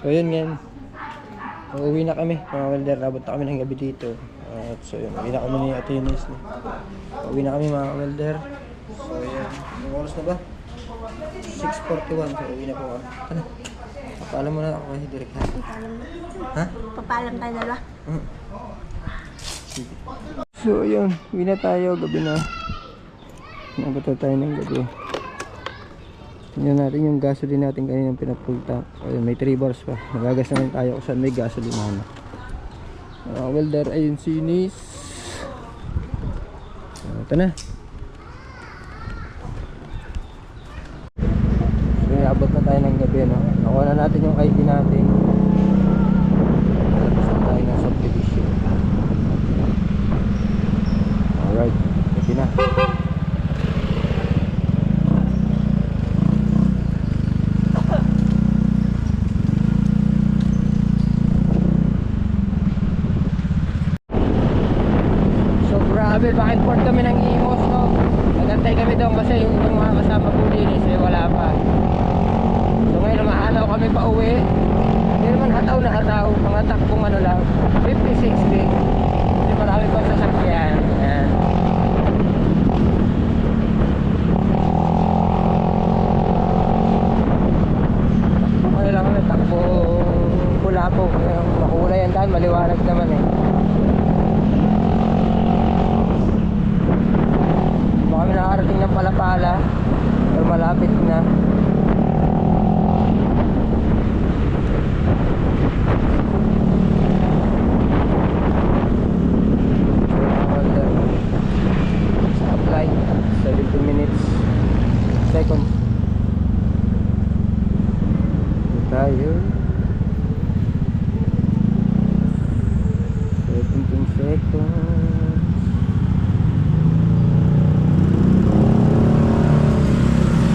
So yun ngayon. Uuwi na kami mga welder. Abot na kami ng gabi dito. At so yun, uwi na kami ni Ate Eunice. Uwi na kami mga welder. So yun, anong oras na ba? 6.41. So uwi na po kami. Ano? Paalam mo na ako kasi direct na. Ha? Papalam tayo dalawa. Mm. Sige. So yun, uwi na tayo. Gabi na. Nabot na tayo ng gabi. Tingnan natin yung gasoline natin kanina pinapull tank. Ayun, may 3 bars pa. Nagagas naman tayo kung saan may gasoline na. Uh, welder, ayun si Nis. Uh, ito na. So, abot na tayo ng gabi, no? Nakuha na natin yung ID natin. Tapos na tayo ng subdivision. Alright, gabi na. So grabe, bakit port kami ng Imos, no? Nagantay kami doon kasi yung, yung mga kasama po linis, eh, wala pa. So ngayon, mahalaw kami pa uwi. Hindi naman hataw na hataw, mga takbong ano lang, 50-60. Kasi marami pang sasakyan. Ayan. Ano lang kami, takbo pula po. Makulay ang daan, maliwanag naman eh. Baka kami nakarating ng palapala or malapit na. Stoplight, 17 minutes seconds. Dito tayo. 17 seconds.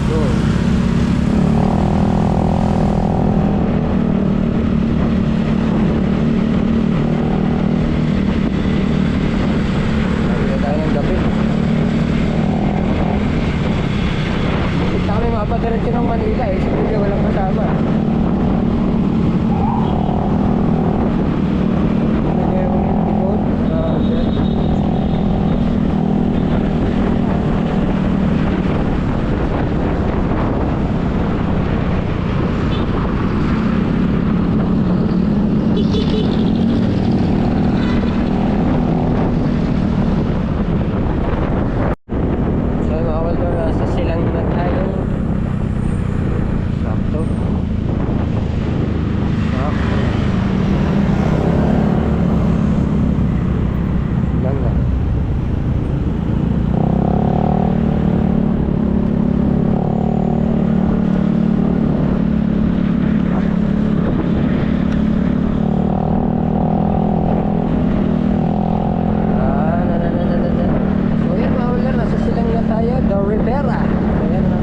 Go. Sabi na tayo ng gabi. Kita mapadiretso ng Manila eh. Siguro walang kasama. Ano na yung likod? Ah, dyan. So mga welder, nasa silang na tayo. Sakto. Sakto. Silang na. Ah, na na na na na na. So yan mga welder, nasa silang na tayo. The Rivera. So yan na.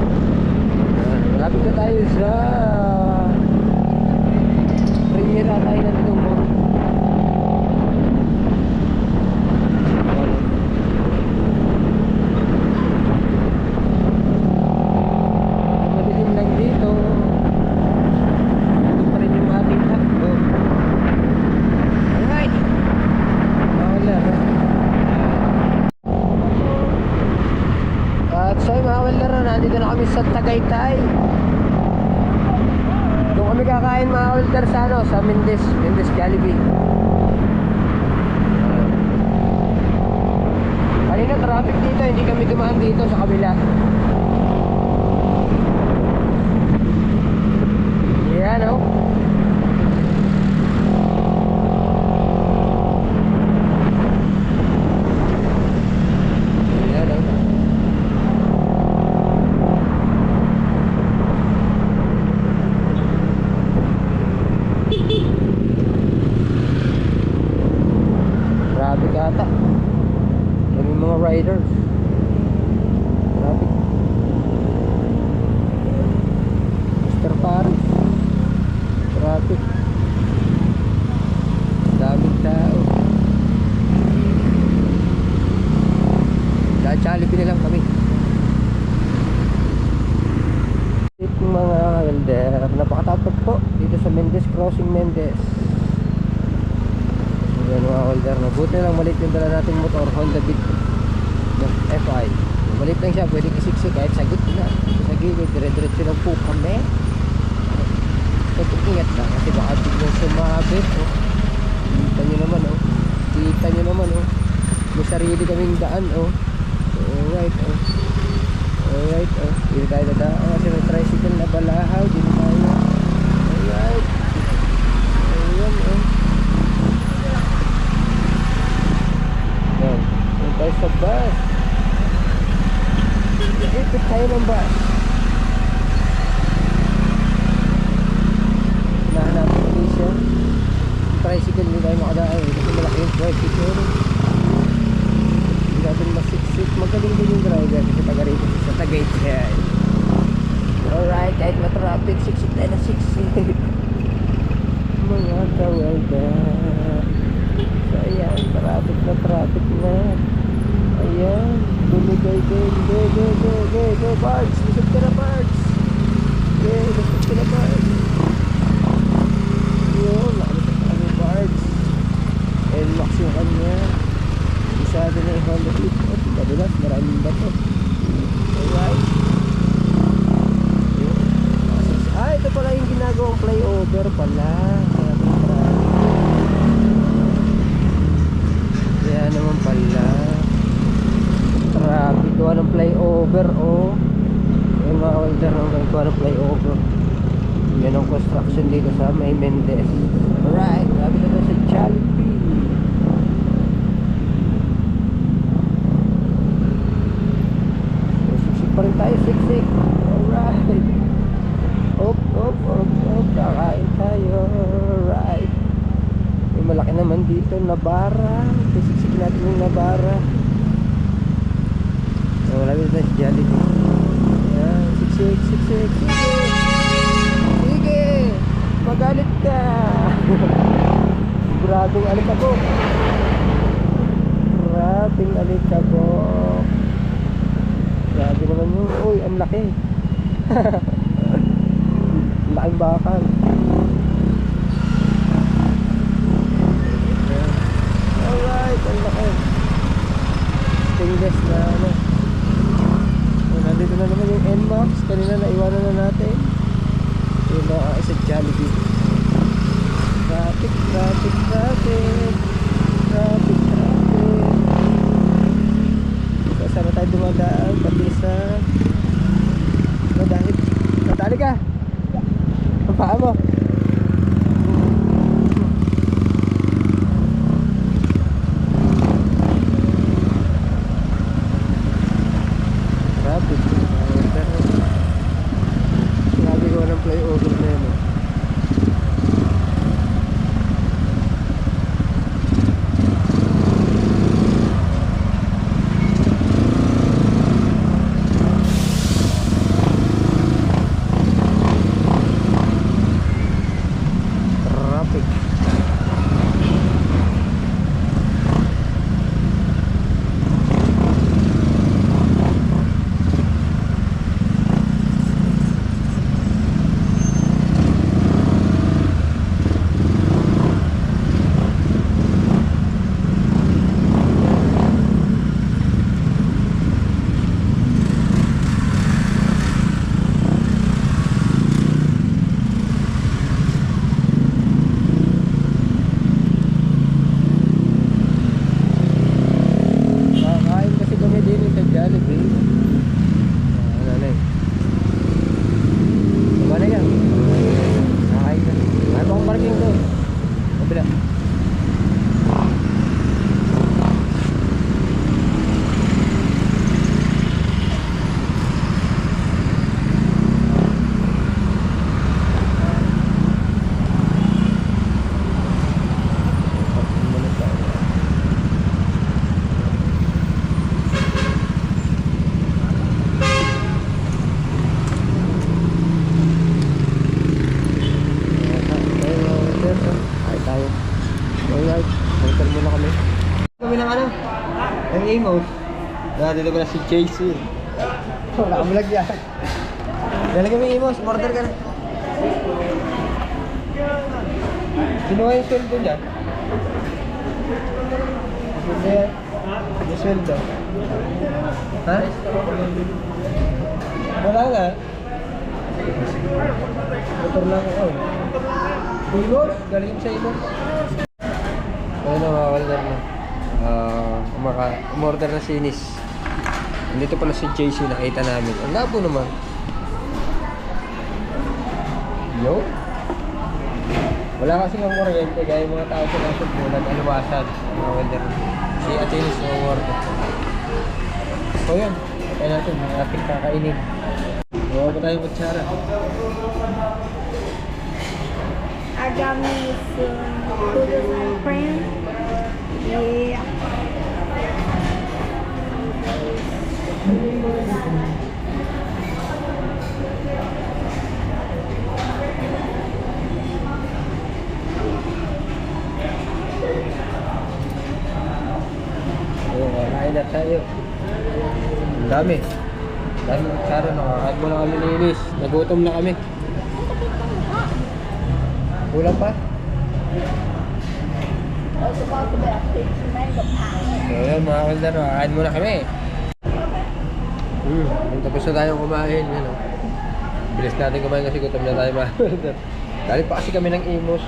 Malapit na tayo sa Primera tayo na dito mo. Madilim lang dito. Ito pa rin yung ating takbo. Alright. Mga welder. At so mga welder na nandito na kami sa Tagaytay. Doon kami kakain mga welder sa ano, sa Mendes, Mendes Jollibee. Kanina traffic dito, hindi kami dumaan dito sa kabila. Kaya Jollibee na lang kami. Tip mga kalender, napakatapag po dito sa Mendez Crossing Mendez. Yan mga kalender, nabuti lang maliit yung dala nating motor, Honda Beat ng FI. Maliit lang siya, pwede kisiksi kahit sagot na. Sa gilid, dire-diretso lang po kami. Pag-ingat lang kasi baka biglang sumabit. Oh. Kita nyo naman oh. Kita nyo naman oh. May sarili kaming daan oh. Alright oh. Alright oh. Dito tayo dadaan kasi may tricycle na balahaw. Dito tayo. Alright. Ayan oh. Yan. Yan tayo sa bus. Ikot tayo ng bus. Nahanapin ko siya. Tricycle hindi tayo makadaan. Kasi malaki yung tricycle. Natin masiksik. Magaling din yung driver kasi taga rito sa Tagaytay. Alright, kahit matraffic, siksik tayo na siksik. Mga kawalda. So ayan, traffic na traffic na. Ayan, bumigay din. Go, go, go, go, go, Bards. Lusot ka na, Bards. Okay, lusot ka na, Bards. Yun, nakalusot ka na, Bards. NMAX yung kanya. Isado na yung Honda Beat. At kadulas, maraming bato. Alright. Ah, ito pala yung ginagawang flyover pala. Kaya naman pala. Traffic. Gawa ng flyover, oh. Yung mga welder ng gawa ng flyover. Yan ang construction dito sa May Mendez. Alright, grabe na sa Jollibee. So, Siksik pa rin tayo, siksik. Alright. Op, op, op, op. Kakain tayo. Alright. May malaki naman dito na bara. Sisiksik natin yung nabara. So, wala dito na si Jollibee. Yan, siksik, siksik, sige. Sige. Magalit ka. Grabing alikabok. Grabing alikabok. Grabe naman yun. Uy, ang laki. Laking bakal. Alright, ang laki. Stainless na ano. So, nandito na naman yung NMAX. Kanina naiwanan na natin. Yung mga isa Jollibee. Traffic, traffic, traffic. Ng emote. Dati na si JC. Wala kang vlog yan. Dala kami emote, order ka na. Sino yung sweldo niya? Yan? Yung sweldo? Ha? Wala nga. Motor lang ako. Igor, galing sa Igor. Ayun walder na. Ah, umaka, umorder na si Inis. Nandito pala si JC, nakita namin. Ang labo naman. Yo? Wala kasi ng kuryente, gaya mga tao sa nasod mo, nag-aluwasan. Mga welder. Si Ate Inis na umorder. So yun, kaya natin, mga ating kakainin. Gawa pa tayo kutsara. I got me some noodles and cream. Yeah. Ayun, kakain na tayo. Ang dami. Ang dami kutsara, nakakain mo na kami ni Inis. Nagutom na kami. Kulang pa? So yun mga kaldero, kakain muna kami. Hmm, kung tapos na tayong kumain, yun o. Bilis natin kumain kasi gutom na tayo mga. Dali pa kasi kami ng imos.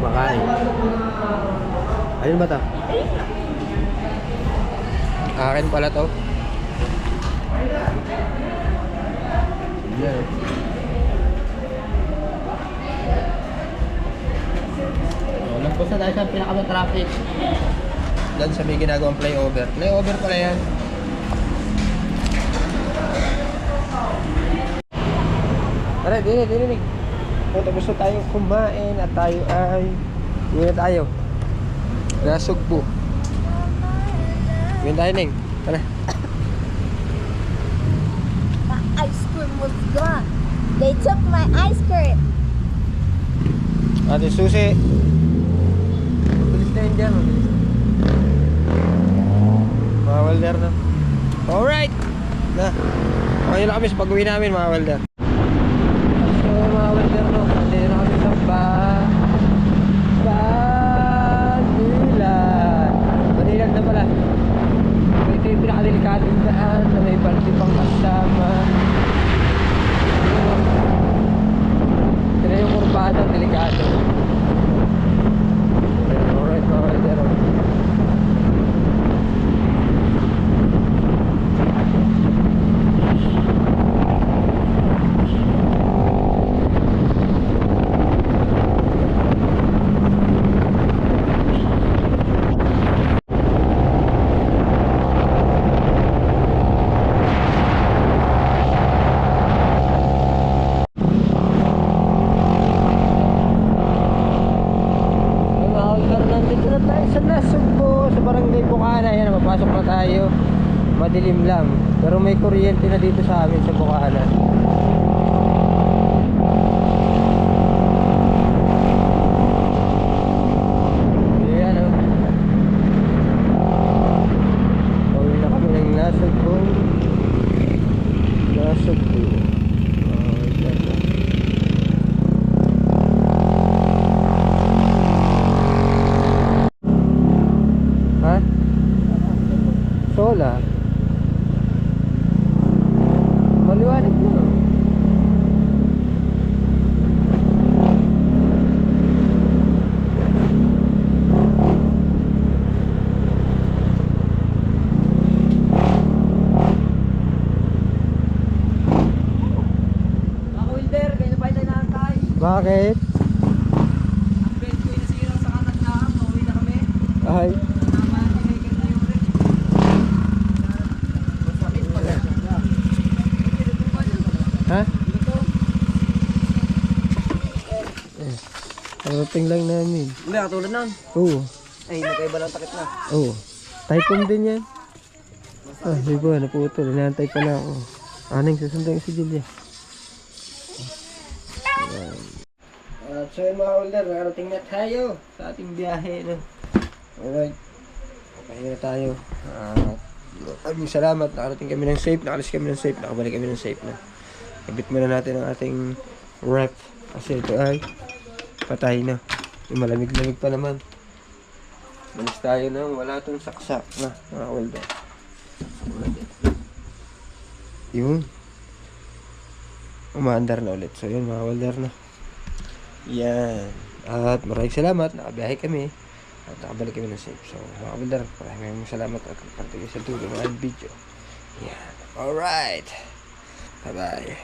Makain. Ayun ba to? Akin pala to. Yeah. Oh, Nagpunta tayo sa pinaka-traffic. Diyan sa may ginagawang flyover. Flyover pala yan. Tara, dini, dini. O, tapos na tayong kumain at tayo ay... Na tayo. Nasugbo. Na tayo, Ning. Tara. My ice cream was gone. They took my ice cream. Ate Susi. Dyan. Mga welder na. Alright! Na. Okay na kami sa pag-uwi namin mga welder. So mga welder no. Hindi na kami sa ba... Manila. Manila na pala. Ito yung pinakadelikadong daan na may balti pang kasama. Ito na yung kurbada, delikado. Alright mga welder. Mga ulgar, nandito na tayo sa Nasugbo, sa Barangay Bukana. Yan, mapasok na tayo. Madilim lang. Pero may kuryente na dito sa amin sa Bukana. Ayan, oh. Pauwi na kami ng Nasugbo. Nasugbo. Oh, ganda. Ha? Solar. Maliwanag na. Ako Wilder, kayo na pa tayo nakakay. Bakit? Ang bed ko nasira sa kanan na Mauwi na kami. Ay. Ha? Eh, Parating lang namin. Hindi, katulad nun. Oo. Ay, magkaiba lang takip na. Oo. Typhoon din yan. Ah, di ba? Naputol. Inaantay pa na ako. Anong susundin si Julia. So yun mga older, narating na tayo sa ating biyahe. No? Alright. pahinga na tayo. Ah, maraming salamat. Nakarating kami ng safe. Nakalis kami ng safe. Nakabalik kami ng safe na. Ibit muna natin ang ating rep. Kasi ito ay patay na. Yung malamig-lamig pa naman. Malis tayo nang wala tong saksak na mga welder. Yun. Umaandar na ulit. So yun mga welder na. Yan. At maraming salamat. Nakabiyahe kami. At nakabalik kami ng safe. So mga welder, maraming salamat at pagpapagay sa tulong ng video. Yan. Alright. Bye-bye.